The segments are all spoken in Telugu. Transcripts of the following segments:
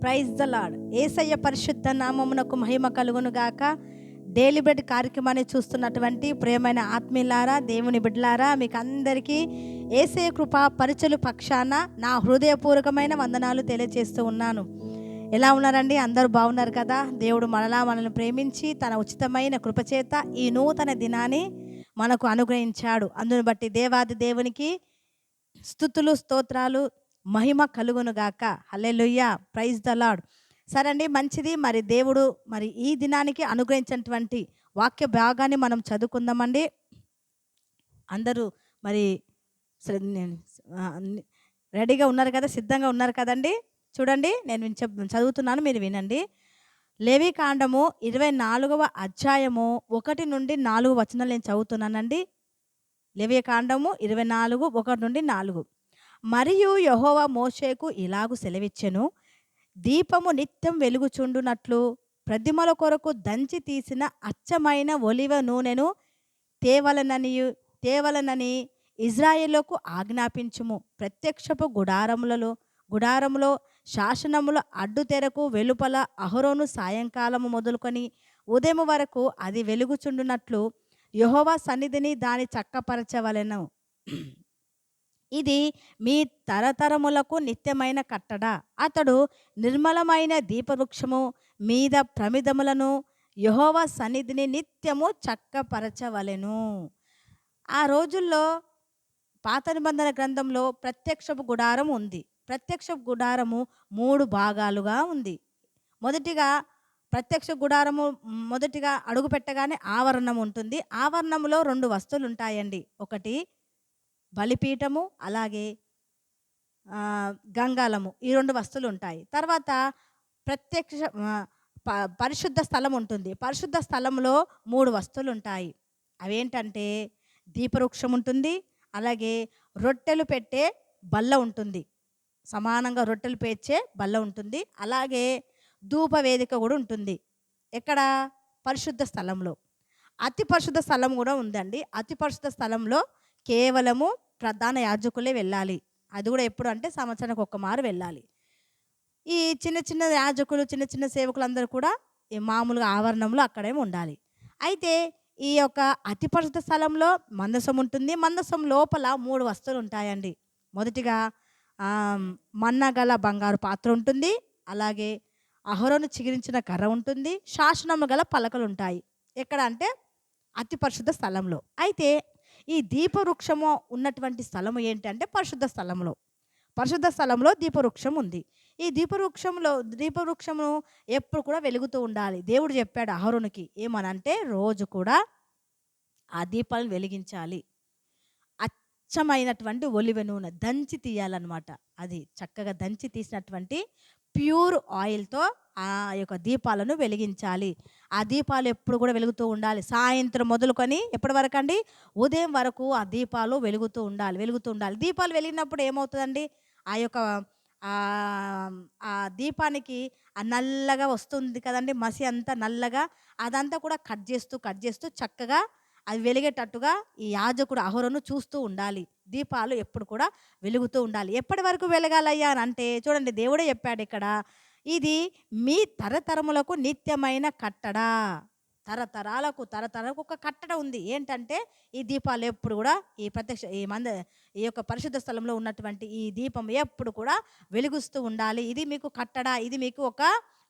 ప్రైజ్ ద లాడ్ ఏసయ్య పరిశుద్ధ నామమునకు మహిమ కలుగును గాక. డైలీ బ్రెడ్ కార్యక్రమాన్ని చూస్తున్నటువంటి ప్రేమైన ఆత్మీయులారా దేవుని బిడ్డలారా మీకు అందరికీ ఏసయ్య కృప పరిచలు పక్షాన నా హృదయపూర్వకమైన వందనాలు తెలియజేస్తూ ఉన్నాను. ఎలా ఉన్నారండి? అందరూ బాగున్నారు కదా? దేవుడు మనలా మనల్ని ప్రేమించి తన ఉచితమైన కృపచేత ఈ నూతన దినాన్ని మనకు అనుగ్రహించాడు. అందుని బట్టి దేవాది దేవునికి స్థుతులు స్తోత్రాలు మహిమ కలుగును గాక. ప్రైజ్ ద లాడ్ సరే అండి మంచిది. మరి దేవుడు మరి ఈ దినానికి అనుగ్రహించినటువంటి వాక్య భాగాన్ని మనం చదువుకుందామండి. అందరూ మరి రెడీగా ఉన్నారు కదా సిద్ధంగా ఉన్నారు కదండి? చూడండి నేను చదువుతున్నాను మీరు వినండి. లేవి కాండము ఇరవై నాలుగవ అధ్యాయము ఒకటి నుండి నాలుగు వచనాలు నేను చదువుతున్నానండి. లేవి కాండము ఇరవై నాలుగు ఒకటి నుండి నాలుగు. మరియు యహోవా మోషేకు ఇలాగు సెలవిచ్చెను. దీపము నిత్యం వెలుగుచుండునట్లు ప్రతిమల కొరకు దంచి తీసిన అచ్చమైన ఒలివ నూనెను తేవలనని తేవలనని ఇజ్రాయేలుకు ఆజ్ఞాపించుము. ప్రత్యక్షపు గుడారములలో గుడారములో శాసనముల అడ్డుతెరకు వెలుపల అహరోను సాయంకాలము మొదలుకొని ఉదయం వరకు అది వెలుగుచుండునట్లు యహోవా సన్నిధిని దాని చక్కపరచవలెను. ఇది మీ తరతరములకు నిత్యమైన కట్టడ. అతడు నిర్మలమైన దీపవృక్షము మీద ప్రమిదములను యహోవ సన్నిధిని నిత్యము చక్కపరచవలెను. ఆ రోజుల్లో పాత నిబంధన గ్రంథంలో ప్రత్యక్షపు గుడారం ఉంది. ప్రత్యక్ష గుడారము మూడు భాగాలుగా ఉంది. మొదటిగా ప్రత్యక్ష గుడారము మొదటిగా అడుగు పెట్టగానే ఆవరణం ఉంటుంది. ఆవరణములో రెండు వస్తువులు ఉంటాయండి ఒకటి బలిపీఠము అలాగే గంగాలము ఈ రెండు వస్తువులు ఉంటాయి తర్వాత ప్రత్యక్ష ప- పరిశుద్ధ స్థలం ఉంటుంది. పరిశుద్ధ స్థలంలో మూడు వస్తువులు ఉంటాయి అవేంటంటే దీపవృక్షం ఉంటుంది అలాగే రొట్టెలు పెట్టే బల్ల ఉంటుంది. సమానంగా రొట్టెలు పేర్చే బల్ల ఉంటుంది. అలాగే ధూపవేదిక కూడా ఉంటుంది. ఎక్కడ? పరిశుద్ధ స్థలంలో. అతి పరిశుద్ధ స్థలం కూడా ఉందండి. అతి పరిశుద్ధ స్థలంలో కేవలము ప్రధాన యాజకులే వెళ్ళాలి. అది కూడా ఎప్పుడు అంటే సంవత్సరానికి ఒక్క మారు వెళ్ళాలి. ఈ చిన్న చిన్న యాజకులు చిన్న చిన్న సేవకులు అందరూ కూడా ఈ మామూలుగా ఆవరణంలో అక్కడే ఉండాలి. అయితే ఈ యొక్క అతి పరిశుద్ధ స్థలంలో మందసం ఉంటుంది. మందసం లోపల మూడు వస్తువులు ఉంటాయండి. మొదటిగా మన్న గల బంగారు పాత్ర ఉంటుంది. అలాగే అహరోను చిగిరించిన కర్ర ఉంటుంది. శాసనము గల పలకలు ఉంటాయి. ఎక్కడ అంటే అతి పరిశుద్ధ స్థలంలో. అయితే ఈ దీపవృక్షము ఉన్నటువంటి స్థలము ఏంటంటే పరిశుద్ధ స్థలంలో పరిశుద్ధ స్థలంలో దీపవృక్షం ఉంది. ఈ దీపవృక్షంలో దీపవృక్షము ఎప్పుడు కూడా వెలుగుతూ ఉండాలి. దేవుడు చెప్పాడు అహరునికి ఏమనంటే రోజు కూడా ఆ దీపాలను వెలిగించాలి. అచ్చమైనటువంటి ఒలివ నూనె దంచి తీయాలన్నమాట. అది చక్కగా దంచి తీసినటువంటి ప్యూర్ ఆయిల్తో ఆ యొక్క దీపాలను వెలిగించాలి. ఆ దీపాలు ఎప్పుడు కూడా వెలుగుతూ ఉండాలి. సాయంత్రం మొదలుకొని ఎప్పటి వరకు అండి ఉదయం వరకు ఆ దీపాలు వెలుగుతూ ఉండాలి వెలుగుతూ ఉండాలి. దీపాలు వెలిగినప్పుడు ఏమవుతుందండి? ఆ యొక్క ఆ దీపానికి ఆ నల్లగా వస్తుంది కదండి మసి అంతా నల్లగా అదంతా కూడా కట్ చేస్తూ కట్ చేస్తూ చక్కగా అది వెలిగేటట్టుగా ఈ యాజకుడు అహోరను చూస్తూ ఉండాలి. దీపాలు ఎప్పుడు కూడా వెలుగుతూ ఉండాలి. ఎప్పటి వరకు వెలగాలయ్యా అని అంటే చూడండి దేవుడే చెప్పాడు ఇక్కడ ఇది మీ తరతరములకు నిత్యమైన కట్టడ. తరతరాలకు తరతరాలకు ఒక కట్టడ ఉంది. ఏంటంటే ఈ దీపాలు ఎప్పుడు కూడా ఈ ప్రత్యక్ష ఈ మంద ఈ యొక్క పరిశుద్ధ స్థలంలో ఉన్నటువంటి ఈ దీపం ఎప్పుడు కూడా వెలుగుస్తూ ఉండాలి. ఇది మీకు కట్టడ ఇది మీకు ఒక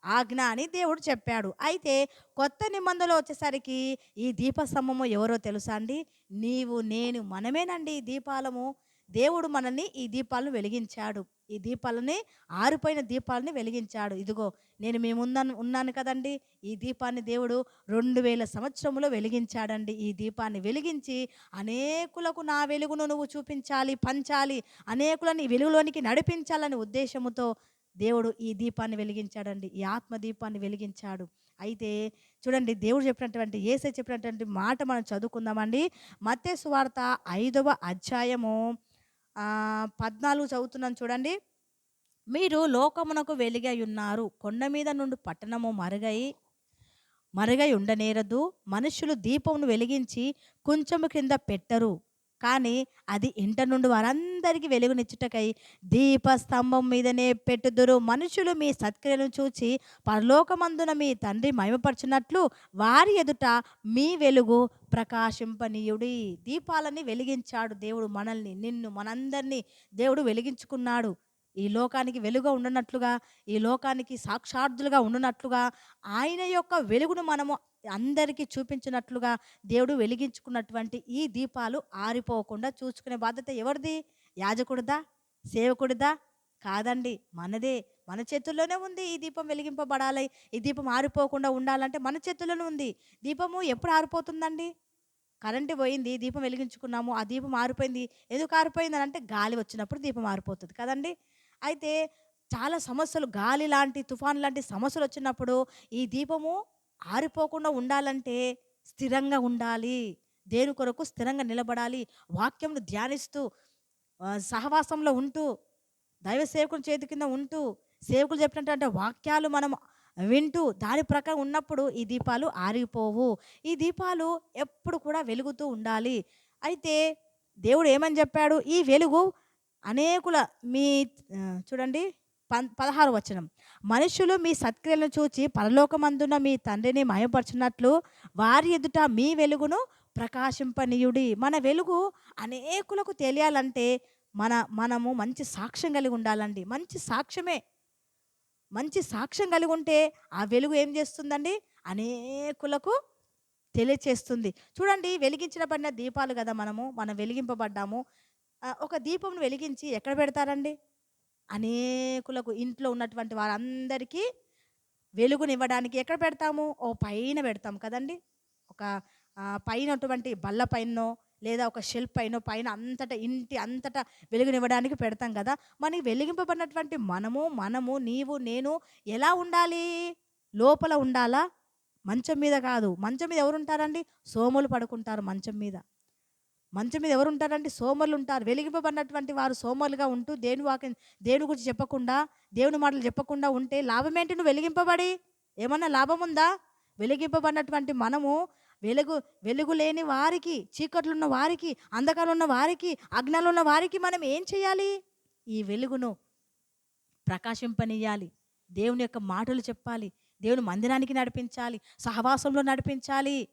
ఆజ్ఞ అని దేవుడు చెప్పాడు. అయితే కొత్త నిబంధనలో వచ్చేసరికి ఈ దీపస్తంభము ఎవరో తెలుసా అండి? నీవు నేను మనమేనండి దీపాలము. దేవుడు మనల్ని ఈ దీపాలను వెలిగించాడు. ఈ దీపాలని ఆరిపోయిన దీపాలని వెలిగించాడు. ఇదిగో నేను మేము ఉన్నాను కదండి. ఈ దీపాన్ని దేవుడు రెండు వేల సంవత్సరంలో వెలిగించాడండి. ఈ దీపాన్ని వెలిగించి అనేకులకు నా వెలుగును నువ్వు చూపించాలి పంచాలి అనేకులని ఈ వెలుగులోనికి నడిపించాలనే ఉద్దేశముతో దేవుడు ఈ దీపాన్ని వెలిగించాడండి. ఈ ఆత్మ దీపాన్ని వెలిగించాడు. అయితే చూడండి దేవుడు చెప్పినటువంటి ఏసై చెప్పినటువంటి మాట మనం చదువుకుందామండి. మత్తే సువార్త ఐదవ అధ్యాయము పద్నాలుగు చదువుతున్నాను చూడండి. మీరు లోకమునకు వెలిగై ఉన్నారు. కొండ మీద నుండి పట్టణము మరుగై మరుగై ఉండనేరదు. మనుషులు దీపమును వెలిగించి కొంచెము కింద పెట్టరు. కానీ అది ఇంట నుండి వారందరికీ వెలుగునిచ్చుటకై దీపస్తంభం మీదనే పెట్టుదురు. మనుషులు మీ సత్క్రియలను చూచి పరలోకమందున మీ తండ్రి మహిమపరచున్నట్లు వారి ఎదుట మీ వెలుగు ప్రకాశింపనీయుడి. దీపాలని వెలిగించాడు దేవుడు మనల్ని నిన్ను మనందరినీ దేవుడు వెలిగించుకున్నాడు. ఈ లోకానికి వెలుగు ఉండనట్లుగా ఈ లోకానికి సాక్షార్థులుగా ఉండనట్లుగా ఆయన యొక్క వెలుగును మనము అందరికీ చూపించినట్లుగా దేవుడు వెలిగించుకున్నటువంటి ఈ దీపాలు ఆరిపోకుండా చూసుకునే బాధ్యత ఎవరిది? యాజకుడిదా? సేవకుడిదా? కాదండి. మనదే. మన చేతుల్లోనే ఉంది ఈ దీపం వెలిగింపబడాలి. ఈ దీపం ఆరిపోకుండా ఉండాలంటే మన చేతుల్లోనే ఉంది. దీపము ఎప్పుడు ఆరిపోతుందండి? కరెంటు పోయింది దీపం వెలిగించుకున్నాము ఆ దీపం ఆరిపోయింది. ఎందుకు ఆరిపోయింది అని అంటే గాలి వచ్చినప్పుడు దీపం ఆరిపోతుంది కదండి. అయితే చాలా సమస్యలు గాలి లాంటి తుఫాన్ లాంటి సమస్యలు వచ్చినప్పుడు ఈ దీపము ఆరిపోకుండా ఉండాలంటే స్థిరంగా ఉండాలి. దేని కొరకు స్థిరంగా నిలబడాలి? వాక్యంను ధ్యానిస్తూ సహవాసంలో ఉంటూ దైవ సేవకుని చేతి కింద ఉంటూ సేవకులు చెప్పినటువంటి వాక్యాలు మనం వింటూ దాని ప్రకారం ఉన్నప్పుడు ఈ దీపాలు ఆరిపోవు. ఈ దీపాలు ఎప్పుడు కూడా వెలుగుతూ ఉండాలి. అయితే దేవుడు ఏమని చెప్పాడు? ఈ వెలుగు అనేకుల మీ చూడండి. పన్ పదహారు వచనం. మనుషులు మీ సత్క్రియలను చూచి పరలోకమందున మీ తండ్రిని మయపరచున్నట్లు వారి ఎదుట మీ వెలుగును ప్రకాశింపనీయుడి. మన వెలుగు అనేకులకు తెలియాలంటే మన మనము మంచి సాక్ష్యం కలిగి ఉండాలండి. మంచి సాక్ష్యమే. మంచి సాక్ష్యం కలిగి ఉంటే ఆ వెలుగు ఏం చేస్తుందండి? అనేకులకు తెలియచేస్తుంది. చూడండి వెలిగించబడిన దీపాలు కదా మనము. మనం వెలిగింపబడ్డాము. ఒక దీపంను వెలిగించి ఎక్కడ పెడతారండి? అనేకులకు ఇంట్లో ఉన్నటువంటి వారందరికీ వెలుగునివ్వడానికి ఎక్కడ పెడతాము? ఓ పైన పెడతాం కదండి. ఒక పైనటువంటి బల్ల పైనో లేదా ఒక షెల్ఫ్ పైన పైన అంతటా ఇంటి అంతటా వెలుగునివ్వడానికి పెడతాం కదా. మనకి వెలిగింపబడినటువంటి మనము మనము నీవు నేను ఎలా ఉండాలి? లోపల ఉండాలా? మంచం మీద కాదు. మంచం మీద ఎవరుంటారండి? సోములు పడుకుంటారు మంచం మీద. మంచం మీద ఎవరు ఉంటారంటే సోమరులు ఉంటారు వెలిగింపబడినటువంటి వారు సోమరులుగా ఉంటూ దేవుని వాక్యం దేవుని గురించి చెప్పకుండా దేవుని మాటలు చెప్పకుండా ఉంటే లాభం ఏంటి? నువ్వు వెలిగింపబడి? ఏమన్నా లాభం ఉందా వెలిగింపబడినటువంటి మనము వెలుగు వెలుగు లేని వారికి చీకట్లు ఉన్న వారికి అంధకారం ఉన్న వారికి అజ్ఞానం ఉన్న వారికి మనం ఏం చేయాలి? ఈ వెలుగును ప్రకాశింపనీయాలి. దేవుని యొక్క మాటలు చెప్పాలి. దేవుని మందిరానికి నడిపించాలి. సహవాసంలో నడిపించాలి.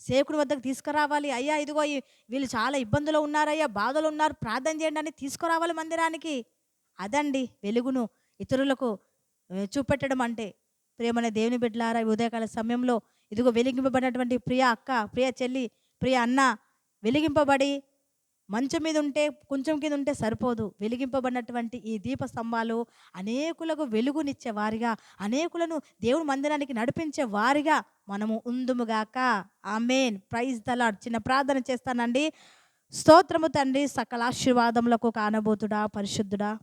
సేవకుడి వద్దకు తీసుకురావాలి. అయ్యా ఇదిగో వీళ్ళు చాలా ఇబ్బందులు ఉన్నారయ్యా బాధలు ఉన్నారు ప్రార్థన చేయండి అని తీసుకురావాలి మందిరానికి. అదండి వెలుగును ఇతరులకు చూపెట్టడం అంటే. ప్రియమైన దేవుని బిడ్డలారా ఉదయకాల సమయంలో ఇదిగో వెలిగింపబడినటువంటి ప్రియ అక్క ప్రియ చెల్లి ప్రియ అన్న వెలిగింపబడి మంచం మీద ఉంటే కొంచెం కింద ఉంటే సరిపోదు. వెలిగింపబడినటువంటి ఈ దీప స్తంభాలు అనేకులకు వెలుగునిచ్చే వారిగా అనేకులను దేవుని మందిరానికి నడిపించే వారిగా మనము ఉందుముగాక ఆమెన్. ప్రైజ్ దలాడ్ చిన్న ప్రార్థన చేస్తానండి. స్తోత్రము తండ్రి సకల ఆశీర్వాదములకు కానబోతుడా పరిశుద్ధుడా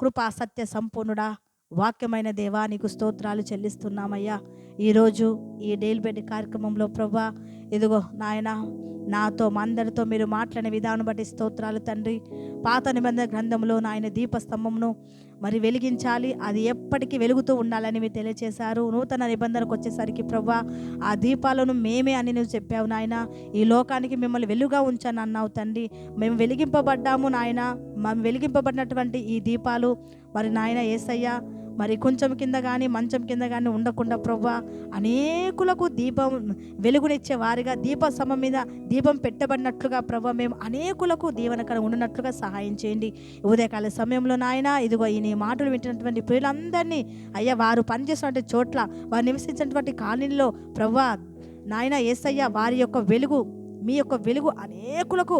కృపా సత్య సంపూర్ణుడా వాక్యమైన దేవా నీకు స్తోత్రాలు చెల్లిస్తున్నామయ్యా. ఈరోజు ఈ డైల్ బెడ్ కార్యక్రమంలో ప్రభా ఇదిగో నాయన నాతో మందరితో అందరితో మీరు మాట్లాడిన విధానం బట్టి స్తోత్రాలు తండ్రి. పాత నిబంధన గ్రంథంలో నాయన దీపస్తంభంను మరి వెలిగించాలి. అది ఎప్పటికీ వెలుగుతూ ఉండాలని మీరు తెలియచేశారు. నూతన నిబంధనకు వచ్చేసరికి ప్రభా ఆ దీపాలను మేమే అని నువ్వు చెప్పావు నాయన. ఈ లోకానికి మిమ్మల్ని వెలుగుగా ఉంచాను అన్నావు తండ్రి. మేము వెలిగింపబడ్డాము నాయన. మేము వెలిగింపబడినటువంటి ఈ దీపాలు మరి నాయన ఏసయ్యా మరి కొంచెం కింద కానీ మంచం కింద కానీ ఉండకుండా ప్రభా అనేకులకు దీపం వెలుగునిచ్చే వారిగా దీప సమ మీద దీపం పెట్టబడినట్లుగా ప్రభా మేము అనేకులకు దీవెనకర ఉండినట్లుగా సహాయం చేయండి. ఉదయకాల సమయంలో నాయన ఇదిగో ఈ నీ మాటలు వింటున్నటువంటి ప్రియులందరినీ అయ్యా వారు పనిచేసినటువంటి చోట్ల వారు నివసించినటువంటి కాలనీలో ప్రభా నాయన ఏసయ్య వారి యొక్క వెలుగు మీ యొక్క వెలుగు అనేకులకు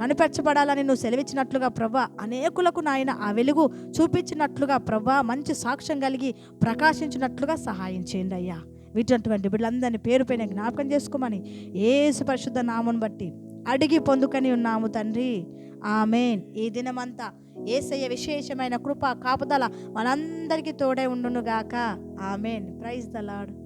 కనిపెచ్చబడాలని నువ్వు సెలవిచ్చినట్లుగా ప్రభా అనేకులకు నాయన ఆ వెలుగు చూపించినట్లుగా ప్రభా మంచి సాక్ష్యం కలిగి ప్రకాశించినట్లుగా సహాయం చేయండి అయ్యా. వీటటువంటి బిడ్డలందరినీ పేరు పైన జ్ఞాపకం చేసుకోమని ఏసు పరిశుద్ధ నామను బట్టి అడిగి పొందుకని ఉన్నాము తండ్రి. ఆమెన్. ఈ దినమంతా ఏసయ్య విశేషమైన కృప కాపుదల మనందరికీ తోడే ఉండునుగాక. ఆమెన్. Praise the lord